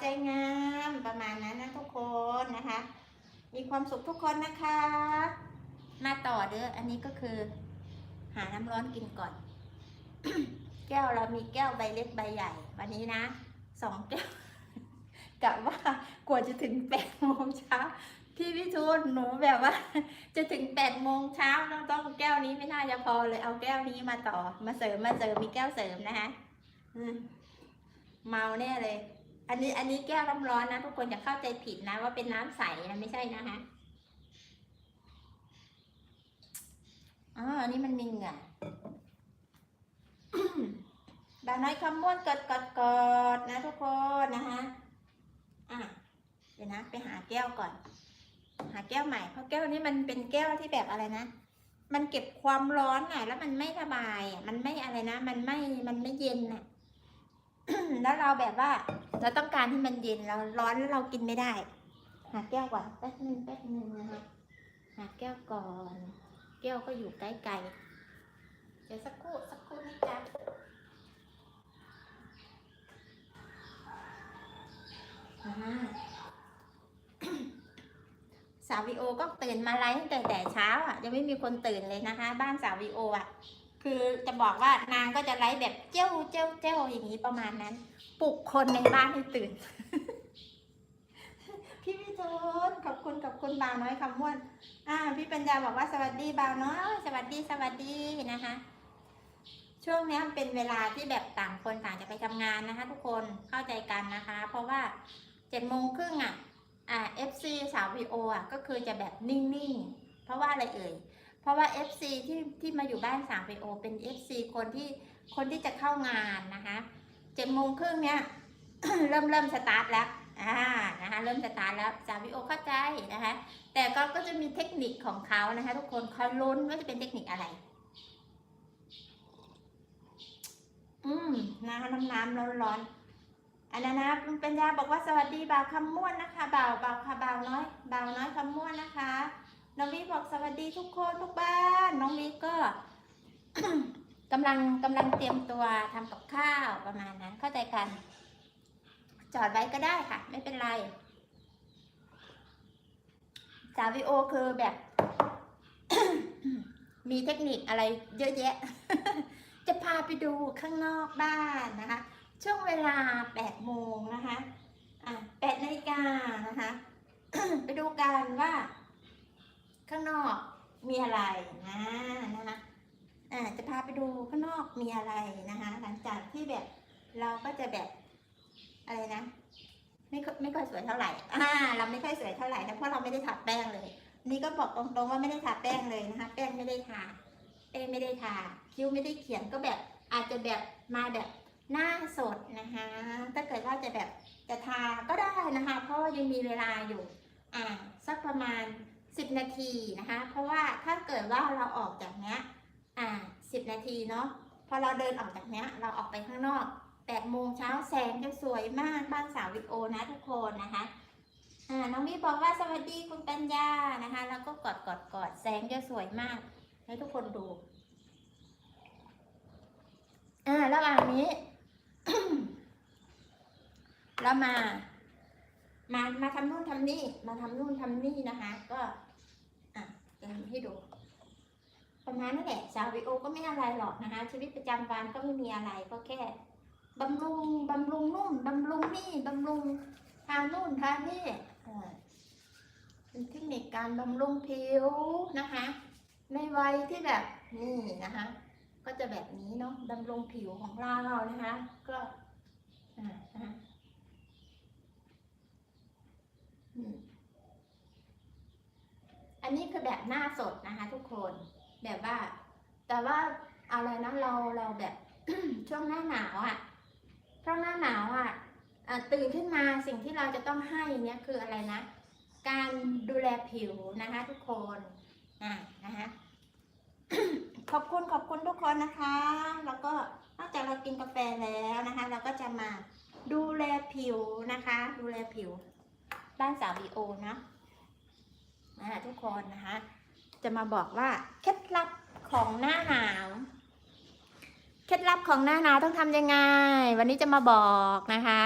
ใจงามประมาณนั้นนะทุกคนนะคะ มีความสุขทุกคนนะคะ มาต่อเด้ออันนี้ก็คือ หาน้ำร้อนกินก่อน แก้วเรามีแก้วใบเล็กใบใหญ่ วันนี้นะสองแก้วกะว่ากว่าจะถึงแปดโมงเช้าพี่วิทูลหนูแบบว่า จะถึงแปดโมงเช้าเราต้องแก้วนี้ไม่น่าจะพอเลยเอาแก้วนี้มาต่อ มาเสริมมาเสริมมีแก้วเสริมนะคะเมาแน่เลย อันนี้อันนี้แก้วน้ำร้อนนะทุกคนอย่าเข้าใจผิดนะ ว่าเป็นน้ำใสนะไม่ใช่นะคะอ๋ออันนี้มันมีเหงื่อบาวน้อยคำม้วนกดกดกดนะทุกคนนะคะอะเดี๋ยวนะไปหาแก้วก่อน หาแก้วใหม่เพราะแก้วนี้มันเป็นแก้วที่แบบอะไรนะมันเก็บความร้อนอะ แล้วมันไม่ระบาย มันไม่อะไรนะ มันไม่มันไม่เย็นอะ แล้วเราแบบว่า เราต้องการให้มันเย็นเราร้อนแล้วเรากินไม่ได้ หาแก้วก่อนแป๊บนึงแป๊บนึงนะคะหาแก้วก่อน แก้วก็อยู่ใกล้ๆเดี๋ยวสักครู่สักครู่นะจ๊ะสาววีโอก็ตื่นมาไลฟ์ตั้งแต่แต่เช้าอะยังไม่มีคนตื่นเลยนะคะ บ้านสาววีโออะ คือจะบอกว่านางก็จะไลฟ์แบบเจ้าเจ้าเจ้าอย่างนี้ประมาณนั้น ปลุกคนในบ้านให้ตื่น พี่วิทูลขอบคุณขอบคุณบาวน้อยคำม้วน อ่า พี่ปัญญาบอกว่าสวัสดีบาวน้อยสวัสดีสวัสดีนะคะ ช่วงนี้เป็นเวลาที่แบบต่างคนต่างจะไปทำงานนะคะ ทุกคนเข้าใจกันนะคะ เพราะว่าเจ็ดโมงครึ่งอะอ่า FC สาววีโออะก็คือจะแบบนิ่งๆ เพราะว่าอะไรเอ่ย ราะว่า FC ที่ที่มาอยู่บ้านสาววีโอเป็น FC คนที่คนที่จะเข้างานนะคะเจ็ดโมงครึ่งเนี้ยเริ่มเริ่มสตาร์ทแล้วอ่านะคะเริ่มสตาร์ทแล้วสาววีโอเข้าใจนะคะแต่ก็ก็จะมีเทคนิคของเขานะคะ ทุกคนคอยลุ้นว่าจะเป็นเทคนิคอะไร อืมนะคะน้ำน้ำร้อนร้อนอันนั้นนะปัญญาบอกว่าสวัสดีบ่าวคำม่วนนะคะบ่าวบ่าวค่ะบ่าวน้อยบ่าวน้อยคำม่วนนะคะ น้องวิบอกสวัสดีทุกคนทุกบ้าน น้องวิก็กำลังกำลังเตรียมตัวทำกับข้าวประมาณนั้นเข้าใจกัน จอดไว้ก็ได้ค่ะ ไม่เป็นไรสาววิโอคือแบบ มีเทคนิคอะไรเยอะแยะ จะพาไปดูข้างนอกบ้านนะคะ ช่วงเวลา8โมงนะคะ อะ8นาฬิกานะคะ ไปดูกันว่า ข้างนอกมีอะไรนะนะคะอ่าจะพาไปดูข้างนอกมีอะไรนะคะ หลังจากที่แบบเราก็จะแบบอะไรนะ ไม่ค่อยไม่ค่อยสวยเท่าไหร่อ่าเราไม่ค่อยสวยเท่าไหร่นะเพราะเราไม่ได้ทาแป้งเลย นี่ก็บอกตรงๆว่าไม่ได้ทาแป้งเลยนะคะ แป้งไม่ได้ทาแป้งไม่ได้ทาคิ้วไม่ได้เขียนก็แบบอาจจะแบบมาแบบหน้าสดนะคะ ถ้าเกิดว่าจะแบบจะทาก็ได้นะคะ เพราะยังมีเวลาอยู่ อ่าสักประมาณ 10 นาทีนะคะ เพราะว่าถ้าเกิดว่าเราออกจากเนี้ยอ่า10 นาทีเนาะพอเราเดินออกจากเนี้ยเราออกไปข้างนอก8โมงเช้าแสงจะสวยมากบ้านสาววิโอนะทุกคนนะคะอ่าน้องมีบอกว่าสวัสดีคุณปัญญานะคะ แล้วก็กอดกอดกอดแสงจะสวยมาก ให้ทุกคนดูอ่าระหว่างนี้แล้วมา มา มาทำนู่นทำนี่ มาทำนู่นทำนี่นะคะ ก็ ทำให้ดู ประมาณนั้นแหละสาววิโอก็ไม่อะไรหรอกนะคะชีวิตประจำวันก็ไม่มีอะไรก็แค่บำรุงบำรุงนู่นบำรุงนี่บำรุงทานู่นทานี่เออเป็นเทคนิคการบำรุงผิวนะคะ ในวัยที่แบบนี่นะคะ ก็จะแบบนี้เนาะบำรุงผิวของเรานะคะ ก็อ่านะคะอืม อันนี้คือแบบหน้าสดนะคะ ทุกคนแบบว่า แต่ว่าอะไรนะเราเราแบบช่วงหน้าหนาวอะ่ะช่วงหน้าหนาวอะ่ะตื่นขึ้นมาสิ่งที่เราจะต้องให้เนี่ยคืออะไรนะ การดูแลผิวนะคะ ทุกคนอ่านะคะขอบคุณขอบคุณทุกคนนะคะ แล้วก็นอกจากเรากินกาแฟแล้วนะคะ เราก็จะมาดูแลผิวนะคะ ดูแลผิวบ้านสาววีโอนะ อ่าทุกคนนะคะ จะมาบอกว่าเคล็ดลับของหน้าหนาวเคล็ดลับของหน้าหนาวต้องทำยังไง วันนี้จะมาบอกนะคะ